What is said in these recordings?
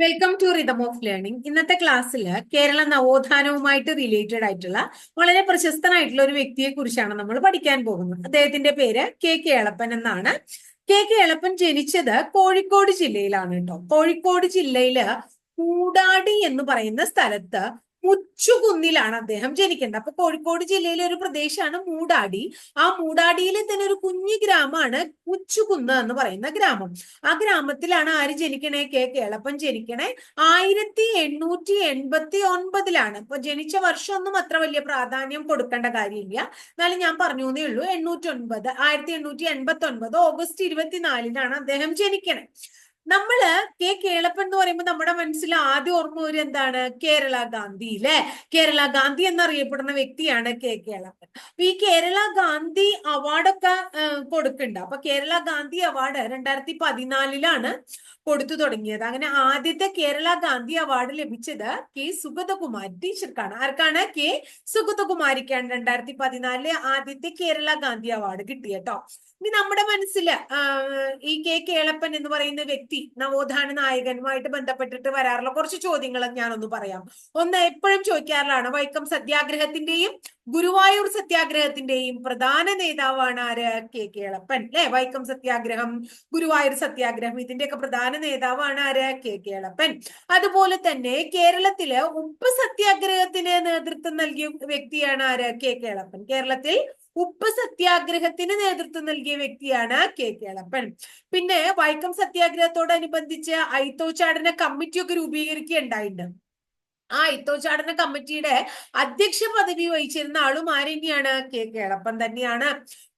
Welcome to rhythm of learning ഇന്നത്തെ ക്ലാസ്സിൽ Kerala നവോത്ഥാനവുമായിട്ട് related ആയിട്ടുള്ള വളരെ പ്രശസ്തനായിട്ടുള്ള ഒരു വ്യക്തിയെ കുറിച്ചാണ് നമ്മൾ പഠിക്കാൻ പോകുന്നത്. അദ്ദേഹത്തിന്റെ പേര് കെ എളപ്പൻ എന്നാണ്. കെ കെ എളപ്പൻ ജനിച്ചത് കോഴിക്കോട് ജില്ലയിലാണ് കേട്ടോ. കോഴിക്കോട് ജില്ലയിൽ കൂടാടി എന്ന് പറയുന്ന സ്ഥലത്ത് മുച്ചുകുന്നിലാണ് അദ്ദേഹം ജനിക്കേണ്ടത്. അപ്പൊ കോഴിക്കോട് ജില്ലയിലെ ഒരു പ്രദേശമാണ് മൂടാടി. ആ മൂടാടിയിലെ തന്നെ ഒരു കുഞ്ഞു ഗ്രാമമാണ് മുച്ചുകുന്ന് എന്ന് പറയുന്ന ഗ്രാമം. ആ ഗ്രാമത്തിലാണ് ആര് ജനിക്കണേ? കെ കേളപ്പൻ ജനിക്കണേ. ആയിരത്തി എണ്ണൂറ്റി എൺപത്തി ഒൻപതിലാണ് ഇപ്പൊ ജനിച്ച വർഷമൊന്നും അത്ര വലിയ പ്രാധാന്യം കൊടുക്കേണ്ട കാര്യമില്ല. എന്നാലും ഞാൻ പറഞ്ഞു എന്നേ ഉള്ളൂ. എണ്ണൂറ്റി ഒൻപത് ആയിരത്തി എണ്ണൂറ്റി എൺപത്തി ഒൻപത് ഓഗസ്റ്റ് ഇരുപത്തിനാലിനാണ് അദ്ദേഹം ജനിക്കണേ. നമ്മൾ കെ കേളപ്പൻ എന്ന് പറയുമ്പോൾ നമ്മുടെ മനസ്സിൽ ആദ്യം ഓർമ്മ വരും എന്താണ്? കേരള ഗാന്ധി അല്ലെ കേരള ഗാന്ധി എന്നറിയപ്പെടുന്ന വ്യക്തിയാണ് കെ കേളപ്പൻ. അപ്പൊ ഈ കേരള ഗാന്ധി അവാർഡൊക്കെ കൊടുക്കുന്നുണ്ട്. അപ്പൊ കേരള ഗാന്ധി അവാർഡ് രണ്ടായിരത്തി പതിനാലിലാണ് കൊടുത്തു തുടങ്ങിയത്. അങ്ങനെ ആദ്യത്തെ കേരള ഗാന്ധി അവാർഡ് ലഭിച്ചത് കെ സുഗതകുമാരി ടീച്ചർക്കാണ്. ആർക്കാണ്? കെ സുഗതകുമാരിക്കാണ് രണ്ടായിരത്തി പതിനാലിലെ ആദ്യത്തെ കേരള ഗാന്ധി അവാർഡ് കിട്ടിയട്ടോ. ഇനി നമ്മുടെ മനസ്സിൽ ഈ കെ കേളപ്പൻ എന്ന് പറയുന്ന വ്യക്തി നവോത്ഥാന നായകനുമായിട്ട് ബന്ധപ്പെട്ടിട്ട് വരാറുള്ള കുറച്ച് ചോദ്യങ്ങൾ ഞാനൊന്ന് പറയാം. ഒന്ന് എപ്പോഴും ചോദിക്കാറുള്ളതാണ് വൈക്കം സത്യാഗ്രഹത്തിന്റെയും ഗുരുവായൂർ സത്യാഗ്രഹത്തിന്റെയും പ്രധാന നേതാവാണ് ആര്? കെ. കേളപ്പൻ അല്ലെ വൈക്കം സത്യാഗ്രഹം ഗുരുവായൂർ സത്യാഗ്രഹം ഇതിന്റെയൊക്കെ പ്രധാന നേതാവാണ് ആര്? കെ. കേളപ്പൻ അതുപോലെ തന്നെ കേരളത്തിൽ ഉപ്പ് സത്യാഗ്രഹത്തിന് നേതൃത്വം നൽകിയ വ്യക്തിയാണ് ആര്? കെ. കേളപ്പൻ കേരളത്തിൽ ഉപ്പ് സത്യാഗ്രഹത്തിന് നേതൃത്വം നൽകിയ വ്യക്തിയാണ് കെ. കേളപ്പൻ പിന്നെ വൈക്കം സത്യാഗ്രഹത്തോടനുബന്ധിച്ച് ഐത്തോച്ചാടന കമ്മിറ്റിയൊക്കെ രൂപീകരിക്കുകയുണ്ടായിട്ടുണ്ട് ആ ഇത്തോച്ചാടന കമ്മിറ്റിയുടെ അധ്യക്ഷ പദവി വഹിച്ചിരുന്ന ആളും ആരെന്നെയാണ് കെ കേളപ്പൻ തന്നെയാണ്.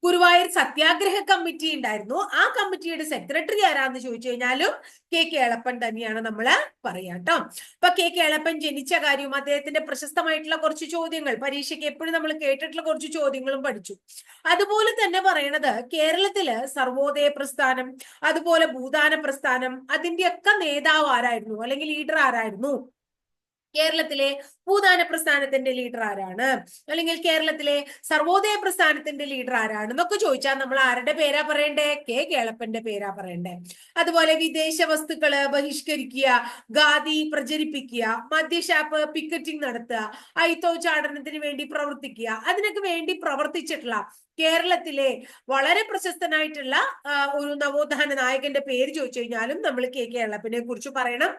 ഗുരുവായൂർ സത്യാഗ്രഹ കമ്മിറ്റി ഉണ്ടായിരുന്നു. ആ കമ്മിറ്റിയുടെ സെക്രട്ടറി ആരാന്ന് ചോദിച്ചു കഴിഞ്ഞാലും കെ കേളപ്പൻ തന്നെയാണ് നമ്മൾ പറയാം കേട്ടോ അപ്പൊ കെ കേളപ്പൻ ജനിച്ച കാര്യവും അദ്ദേഹത്തിന്റെ പ്രശസ്തമായിട്ടുള്ള കുറച്ച് ചോദ്യങ്ങൾ പരീക്ഷയ്ക്ക് എപ്പോഴും നമ്മൾ കേട്ടിട്ടുള്ള കുറച്ച് ചോദ്യങ്ങളും പഠിച്ചു. അതുപോലെ തന്നെ പറയണത് കേരളത്തിൽ സർവോദയ പ്രസ്ഥാനം അതുപോലെ ഭൂദാന പ്രസ്ഥാനം അതിന്റെയൊക്കെ നേതാവ് ആരായിരുന്നു? അല്ലെങ്കിൽ ലീഡർ ആരായിരുന്നു? കേരളത്തിലെ ഭൂദാന പ്രസ്ഥാനത്തിന്റെ ലീഡർ ആരാണ്? അല്ലെങ്കിൽ കേരളത്തിലെ സർവോദയ പ്രസ്ഥാനത്തിന്റെ ലീഡർ ആരാണ് എന്നൊക്കെ ചോദിച്ചാൽ നമ്മൾ ആരുടെ പേരാ പറയണ്ടേ? കെ കേളപ്പന്റെ പേരാ പറയണ്ടേ. അതുപോലെ വിദേശ വസ്തുക്കൾ ബഹിഷ്കരിക്കുക ഖാദി പ്രചരിപ്പിക്കുക മദ്യഷാപ്പ് പിക്കറ്റിംഗ് നടത്തുക ഐത്തോ ചാടനത്തിന് വേണ്ടി പ്രവർത്തിക്കുക അതിനൊക്കെ വേണ്ടി പ്രവർത്തിച്ചിട്ടുള്ള കേരളത്തിലെ വളരെ പ്രശസ്തനായിട്ടുള്ള ഒരു നവോത്ഥാന നായകന്റെ പേര് ചോദിച്ചു കഴിഞ്ഞാലും നമ്മൾ കെ കേരളപ്പിനെ കുറിച്ച് പറയണം.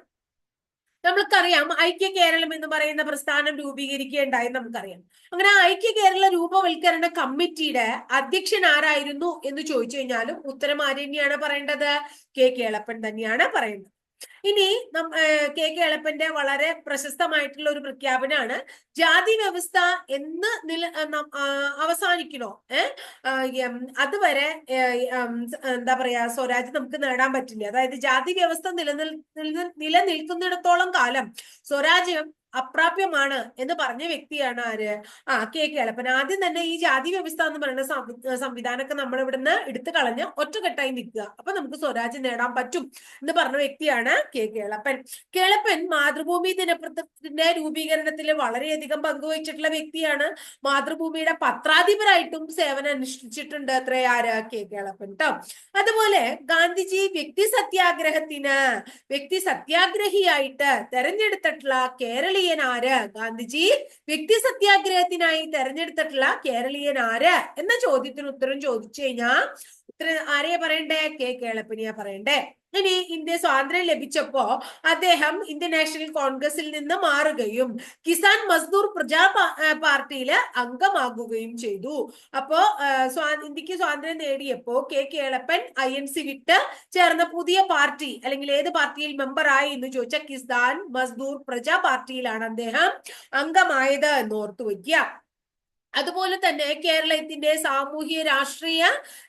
നമ്മൾക്കറിയാം ഐക്യ കേരളം എന്ന് പറയുന്ന പ്രസ്ഥാനം രൂപീകരിക്കുകയുണ്ടായി നമുക്കറിയാം. അങ്ങനെ ഐക്യ കേരള രൂപവൽക്കരണ കമ്മിറ്റിയുടെ അധ്യക്ഷൻ ആരായിരുന്നു എന്ന് ചോദിച്ചു കഴിഞ്ഞാലും ഉത്തരം ആര് തന്നെയാണ് പറയേണ്ടത്? കെ. കേളപ്പൻ തന്നെയാണ് പറയുന്നത് ഇനി കെ കെ എളപ്പന്റെ വളരെ പ്രശസ്തമായിട്ടുള്ള ഒരു പ്രഖ്യാപനമാണ് ജാതി വ്യവസ്ഥ എന്ന് നില അവസാനിക്കണോ? ഏഹ് അതുവരെ എന്താ പറയാ സ്വരാജ് നമുക്ക് നേടാൻ പറ്റില്ല? അതായത് ജാതി വ്യവസ്ഥ നിലനിൽ നിലനിൽക്കുന്നിടത്തോളം കാലം സ്വരാജ്യം അപ്രാപ്യമാണ് എന്ന് പറഞ്ഞ വ്യക്തിയാണ് ആര്? ആ കെ കേളപ്പൻ ആദ്യം തന്നെ ഈ ജാതി വ്യവസ്ഥ എന്ന് പറയുന്ന സംവിധാനമൊക്കെ നമ്മൾ ഇവിടുന്ന് എടുത്തു കളഞ്ഞ് ഒറ്റക്കെട്ടായി നിൽക്കുക. അപ്പൊ നമുക്ക് സ്വരാജ്യം നേടാൻ പറ്റും എന്ന് പറഞ്ഞ വ്യക്തിയാണ് കെ കേളപ്പൻ കേളപ്പൻ മാതൃഭൂമി ദിനപത്രത്തിന്റെ രൂപീകരണത്തിൽ വളരെയധികം പങ്കുവഹിച്ചിട്ടുള്ള വ്യക്തിയാണ്. മാതൃഭൂമിയുടെ പത്രാധിപരായിട്ടും സേവനം അനുഷ്ഠിച്ചിട്ടുണ്ട് അത്ര ആര്? കെ കേളപ്പൻ കേട്ടോ അതുപോലെ ഗാന്ധിജി വ്യക്തി സത്യാഗ്രഹത്തിന് വ്യക്തി സത്യാഗ്രഹിയായിട്ട് തെരഞ്ഞെടുത്തിട്ടുള്ള കേരളീയ കേരളീയൻ ആര് ഗാന്ധിജി വ്യക്തി സത്യാഗ്രഹത്തിനായി തെരഞ്ഞെടുത്തിട്ടുള്ള കേരളീയൻ ആര് എന്ന ചോദ്യത്തിന് ഉത്തരം ചോദിച്ചു കഴിഞ്ഞാൽ ഉത്തരം ആരെയാ പറയണ്ടേ? കെ. കേളപ്പനെയാ പറയണ്ടേ. ഇനി ഇന്ത്യ സ്വാതന്ത്ര്യം ലഭിച്ചപ്പോ അദ്ദേഹം ഇന്ത്യൻ നാഷണൽ കോൺഗ്രസിൽ നിന്ന് മാറുകയും കിസാൻ മസ്ദൂർ പ്രജാ പാർട്ടിയിൽ അംഗമാകുകയും ചെയ്തു. അപ്പോ ഇന്ത്യയ്ക്ക് സ്വാതന്ത്ര്യം നേടിയപ്പോ K. Kelappan I N C വിട്ട് ചേർന്ന പുതിയ പാർട്ടി അല്ലെങ്കിൽ ഏത് പാർട്ടിയിൽ മെമ്പർ ആയി എന്ന് ചോദിച്ചാൽ കിസാൻ മസ്ദൂർ പ്രജാ പാർട്ടിയിലാണ് അദ്ദേഹം അംഗമായത് എന്ന് ഓർത്തു വയ്ക്കുക. അതുപോലെ തന്നെ കേരളത്തിന്റെ സാമൂഹ്യ രാഷ്ട്രീയ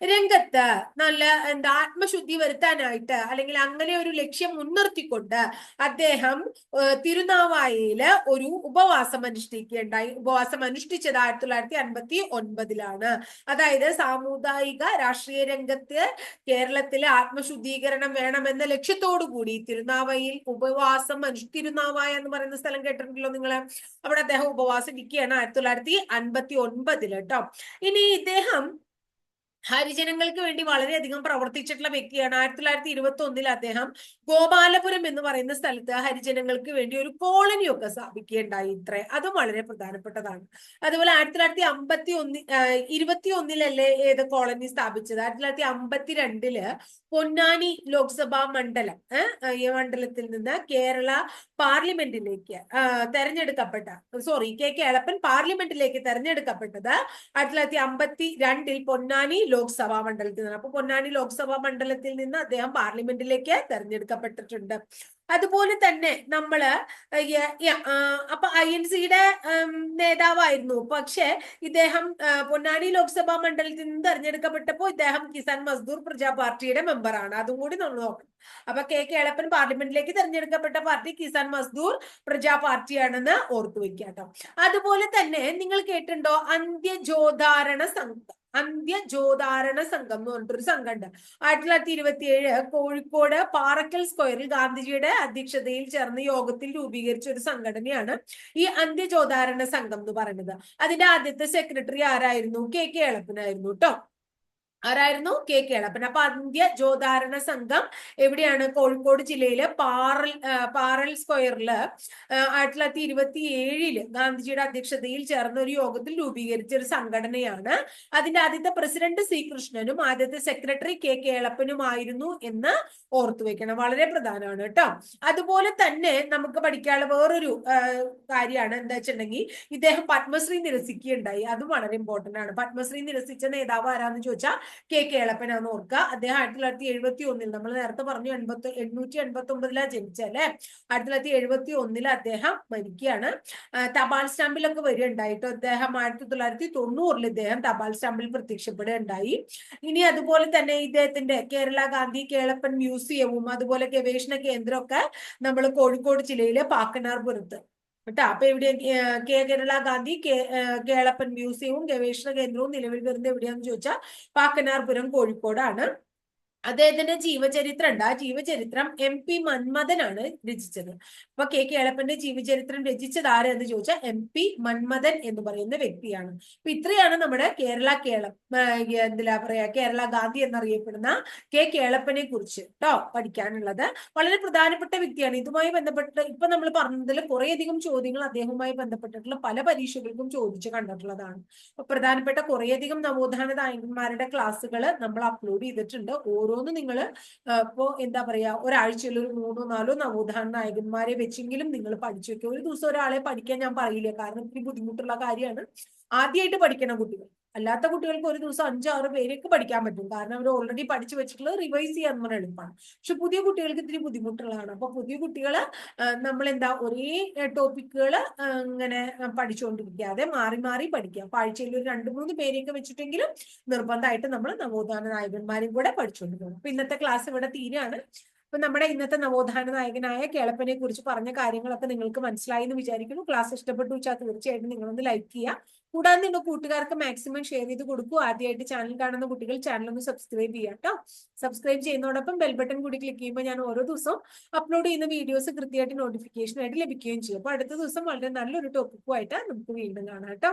രംഗത്ത് നല്ല എന്താ ആത്മശുദ്ധി വരുത്താനായിട്ട് അല്ലെങ്കിൽ അങ്ങനെ ഒരു ലക്ഷ്യം മുൻനിർത്തിക്കൊണ്ട് അദ്ദേഹം തിരുനാവായയിൽ ഒരു ഉപവാസം അനുഷ്ഠിക്കുകയുണ്ടായി ഉപവാസം അനുഷ്ഠിച്ചത് ആയിരത്തി തൊള്ളായിരത്തി അൻപത്തി ഒൻപതിലാണ് അതായത് സാമുദായിക രാഷ്ട്രീയ രംഗത്ത് കേരളത്തിലെ ആത്മശുദ്ധീകരണം വേണമെന്ന ലക്ഷ്യത്തോടു കൂടി തിരുനാവയിൽ ഉപവാസം അനുഷ്ഠി തിരുനാവായ എന്ന് പറയുന്ന സ്ഥലം കേട്ടിട്ടുണ്ടല്ലോ നിങ്ങൾ അവിടെ അദ്ദേഹം ഉപവാസം ഇരിക്കുകയാണ് ആയിരത്തി തൊള്ളായിരത്തി അൻപത്തി ഒൻപതിൽ കേട്ടോ ഇനി ഇദ്ദേഹം ഹരിജനങ്ങൾക്ക് വേണ്ടി വളരെയധികം പ്രവർത്തിച്ചിട്ടുള്ള വ്യക്തിയാണ്. ആയിരത്തി തൊള്ളായിരത്തി ഇരുപത്തി ഒന്നിൽ അദ്ദേഹം ഗോപാലപുരം എന്ന് പറയുന്ന സ്ഥലത്ത് ഹരിജനങ്ങൾക്ക് വേണ്ടി ഒരു കോളനി ഒക്കെ സ്ഥാപിക്കുകയുണ്ടായി ഇത്ര. അതും വളരെ പ്രധാനപ്പെട്ടതാണ്. അതുപോലെ ആയിരത്തി തൊള്ളായിരത്തി അമ്പത്തി ഒന്ന് ഇരുപത്തി ഒന്നിലല്ലേ ഏത് കോളനി സ്ഥാപിച്ചത്? ആയിരത്തി തൊള്ളായിരത്തി അമ്പത്തിരണ്ടിൽ പൊന്നാനി ലോക്സഭാ മണ്ഡലം ഈ മണ്ഡലത്തിൽ നിന്ന് കേരള പാർലമെന്റിലേക്ക് തെരഞ്ഞെടുക്കപ്പെട്ട സോറി കെ കേളപ്പൻ പാർലമെന്റിലേക്ക് തെരഞ്ഞെടുക്കപ്പെട്ടത് ആയിരത്തി തൊള്ളായിരത്തി അമ്പത്തി രണ്ടിൽ പൊന്നാനി ലോക്സഭാ മണ്ഡലത്തിൽ നിന്ന്. അപ്പൊ പൊന്നാനി ലോക്സഭാ മണ്ഡലത്തിൽ നിന്ന് അദ്ദേഹം പാർലമെന്റിലേക്ക് തെരഞ്ഞെടുക്കപ്പെട്ടിട്ടുണ്ട്. അതുപോലെ തന്നെ നമ്മൾ അപ്പൊ ഐ എൻ സിയുടെ നേതാവായിരുന്നു. പക്ഷെ ഇദ്ദേഹം പൊന്നാനി ലോക്സഭാ മണ്ഡലത്തിൽ നിന്ന് തെരഞ്ഞെടുക്കപ്പെട്ടപ്പോൾ ഇദ്ദേഹം കിസാൻ മസ്ദൂർ പ്രജാ പാർട്ടിയുടെ മെമ്പറാണ്. അതും കൂടി നമ്മൾ നോക്കണം. അപ്പൊ കെ കെ കേളപ്പൻ പാർലമെന്റിലേക്ക് തെരഞ്ഞെടുക്കപ്പെട്ട പാർട്ടി കിസാൻ മസ്ദൂർ പ്രജാ പാർട്ടിയാണെന്ന് ഓർത്തു വെക്കാട്ടോ അതുപോലെ തന്നെ നിങ്ങൾ കേട്ടിട്ടുണ്ടോ? അന്ത്യജോധാരണ സംഘം. അന്ത്യ അന്ത്യജോധാരണ സംഘം എന്ന് പറഞ്ഞിട്ടൊരു സംഘം ഉണ്ട് ആയിരത്തി തൊള്ളായിരത്തി ഇരുപത്തി ഏഴ് കോഴിക്കോട് പാറക്കൽ സ്ക്വയറിൽ ഗാന്ധിജിയുടെ അധ്യക്ഷതയിൽ ചേർന്ന യോഗത്തിൽ രൂപീകരിച്ച ഒരു സംഘടനയാണ് ഈ അന്ത്യ അന്ത്യജോധാരണ സംഘം എന്ന് പറയുന്നത്. അതിന്റെ ആദ്യത്തെ സെക്രട്ടറി ആരായിരുന്നു? കെ കെ എളപ്പനായിരുന്നു കേട്ടോ. ആരായിരുന്നു? കെ കേളപ്പൻ അപ്പൊ അന്ത്യ ജോധാരണ സംഘം എവിടെയാണ്? കോഴിക്കോട് ജില്ലയിലെ പാറൽ പാറൽ സ്ക്വയറിൽ ആയിരത്തി തൊള്ളായിരത്തി ഇരുപത്തി ഏഴിൽ ഗാന്ധിജിയുടെ അധ്യക്ഷതയിൽ ചേർന്ന ഒരു യോഗത്തിൽ രൂപീകരിച്ച ഒരു സംഘടനയാണ്. അതിന്റെ ആദ്യത്തെ പ്രസിഡന്റ് സി കൃഷ്ണനും ആദ്യത്തെ സെക്രട്ടറി കെ കേളപ്പനുമായിരുന്നു എന്ന് ഓർത്തു വെക്കണം. വളരെ പ്രധാനമാണ് കേട്ടോ. അതുപോലെ തന്നെ നമുക്ക് പഠിക്കാനുള്ള വേറൊരു കാര്യമാണ് എന്താ വെച്ചിട്ടുണ്ടെങ്കിൽ ഇദ്ദേഹം പത്മശ്രീ നിരസിക്കുകയുണ്ടായി. അതും വളരെ ഇമ്പോർട്ടന്റ് ആണ്. പത്മശ്രീ നിരസിച്ച നേതാവ് ആരാന്ന് ചോദിച്ചാൽ കെ കേളപ്പനാന്ന് ഓർക്കുക. അദ്ദേഹം ആയിരത്തി തൊള്ളായിരത്തി എഴുപത്തി ഒന്നിൽ നമ്മൾ നേരത്തെ പറഞ്ഞു എൺപത്തി എണ്ണൂറ്റി എൺപത്തി ഒമ്പതിലാ ജനിച്ചല്ലേ ആയിരത്തി തൊള്ളായിരത്തി എഴുപത്തി ഒന്നിൽ അദ്ദേഹം മരിക്കുകയാണ്. തപാൽ സ്റ്റാമ്പിലൊക്കെ വരികയുണ്ടായിട്ടോ? അദ്ദേഹം ആയിരത്തി തൊള്ളായിരത്തി തൊണ്ണൂറിൽ ഇദ്ദേഹം തപാൽ സ്റ്റാമ്പിൽ പ്രത്യക്ഷപ്പെടുകയുണ്ടായി. ഇനി അതുപോലെ തന്നെ ഇദ്ദേഹത്തിന്റെ കേരള ഗാന്ധി കേളപ്പൻ മ്യൂസിയവും അതുപോലെ ഗവേഷണ കേന്ദ്രമൊക്കെ നമ്മൾ കോഴിക്കോട് ജില്ലയിലെ പാക്കനാർപുരത്ത് കേട്ടോ? അപ്പൊ ഇവിടെ കെ കേരള ഗാന്ധി കേളപ്പൻ മ്യൂസിയവും ഗവേഷണ കേന്ദ്രവും നിലവിൽ വരുന്നത് എവിടെയാന്ന് ചോദിച്ചാൽ പാക്കനാർപുരം കോഴിക്കോടാണ്. അദ്ദേഹത്തിന്റെ ജീവചരിത്രം ഉണ്ട് ആ ജീവചരിത്രം എം പി മന്മഥനാണ് രചിച്ചത്. അപ്പൊ കെ കേളപ്പന്റെ ജീവചരിത്രം രചിച്ചത് ആരെന്ന് ചോദിച്ചാൽ എം പി മന്മഥൻ എന്ന് പറയുന്ന വ്യക്തിയാണ്. അപ്പൊ ഇത്രയാണ് നമ്മുടെ കേരള കേളം എന്താ പറയാ കേരള ഗാന്ധി എന്നറിയപ്പെടുന്ന കെ കേളപ്പനെ കുറിച്ച് കേട്ടോ പഠിക്കാനുള്ളത്. വളരെ പ്രധാനപ്പെട്ട വ്യക്തിയാണ്. ഇതുമായി ബന്ധപ്പെട്ട് ഇപ്പൊ നമ്മൾ പറഞ്ഞതിൽ കുറേയധികം ചോദ്യങ്ങൾ അദ്ദേഹവുമായി ബന്ധപ്പെട്ടിട്ടുള്ള പല പരീക്ഷകൾക്കും ചോദിച്ചു കണ്ടിട്ടുള്ളതാണ്. അപ്പൊ പ്രധാനപ്പെട്ട കുറേയധികം നവോത്ഥാന നായകന്മാരുടെ ക്ലാസ്സുകൾ നമ്മൾ അപ്ലോഡ് ചെയ്തിട്ടുണ്ട്. ഓരോ ഓരോന്ന് നിങ്ങൾ ഇപ്പോ എന്താ പറയാ ഒരാഴ്ചയിൽ ഒരു മൂന്നോ നാലോ നവോത്ഥാന നായകന്മാരെ വെച്ചെങ്കിലും നിങ്ങൾ പഠിച്ചു വെക്കുക. ഒരു ദിവസം ഒരാളെ പഠിക്കാൻ ഞാൻ പറയില്ല. കാരണം ഇത്തിരി ബുദ്ധിമുട്ടുള്ള കാര്യമാണ്. ആദ്യമായിട്ട് പഠിക്കണം കുട്ടികൾ. അല്ലാത്ത കുട്ടികൾക്ക് ഒരു ദിവസം അഞ്ചാറ് പേരൊക്കെ പഠിക്കാൻ പറ്റും. കാരണം അവർ ഓൾറെഡി പഠിച്ചു വെച്ചിട്ടുള്ളത് റിവൈസ് ചെയ്യാൻ പറഞ്ഞാൽ എളുപ്പമാണ് പക്ഷെ പുതിയ കുട്ടികൾക്ക് ഇത്തിരി ബുദ്ധിമുട്ടുള്ളതാണ്. അപ്പൊ പുതിയ കുട്ടികൾ നമ്മൾ എന്താ ഒരേ ടോപ്പിക്കുകൾ ഇങ്ങനെ പഠിച്ചുകൊണ്ടിരിക്കാതെ മാറി മാറി പഠിക്കുക. അപ്പൊ ആഴ്ചയിൽ ഒരു രണ്ട് മൂന്ന് പേരെയൊക്കെ വെച്ചിട്ടെങ്കിലും നിർബന്ധമായിട്ട് നമ്മൾ നവോത്ഥാന നായകന്മാരും കൂടെ പഠിച്ചുകൊണ്ടിരിക്കണം അപ്പൊ ഇന്നത്തെ ക്ലാസ് ഇവിടെ തീരാണ്. അപ്പൊ നമ്മുടെ ഇന്നത്തെ നവോത്ഥാന നായകനായ കേളപ്പനെ കുറിച്ച് പറഞ്ഞ കാര്യങ്ങളൊക്കെ നിങ്ങൾക്ക് മനസ്സിലായി എന്ന് വിചാരിക്കുന്നു. ക്ലാസ് ഇഷ്ടപ്പെട്ടു വെച്ചാൽ തീർച്ചയായിട്ടും നിങ്ങളൊന്ന് ലൈക്ക് ചെയ്യുക. കൂടാതെ നിങ്ങൾ കൂട്ടുകാർക്ക് മാക്സിമം ഷെയർ ചെയ്ത് കൊടുക്കൂ. ആദ്യമായിട്ട് ചാനൽ കാണുന്ന കുട്ടികൾ ചാനൽ ഒന്ന് സബ്സ്ക്രൈബ് ചെയ്യാം കേട്ടോ സബ്സ്ക്രൈബ് ചെയ്യുന്നതോടൊപ്പം ബെൽ ബട്ടൺ കൂടി ക്ലിക്ക് ചെയ്യുമ്പോൾ ഞാൻ ഓരോ ദിവസവും അപ്ലോഡ് ചെയ്യുന്ന വീഡിയോസ് കൃത്യമായിട്ട് നോട്ടിഫിക്കേഷൻ ആയിട്ട് ലഭിക്കുകയും ചെയ്യും. അപ്പൊ അടുത്ത ദിവസം വളരെ നല്ലൊരു ടോപ്പിക്കുമായിട്ട് നമുക്ക് വീണ്ടും കാണാം കേട്ടോ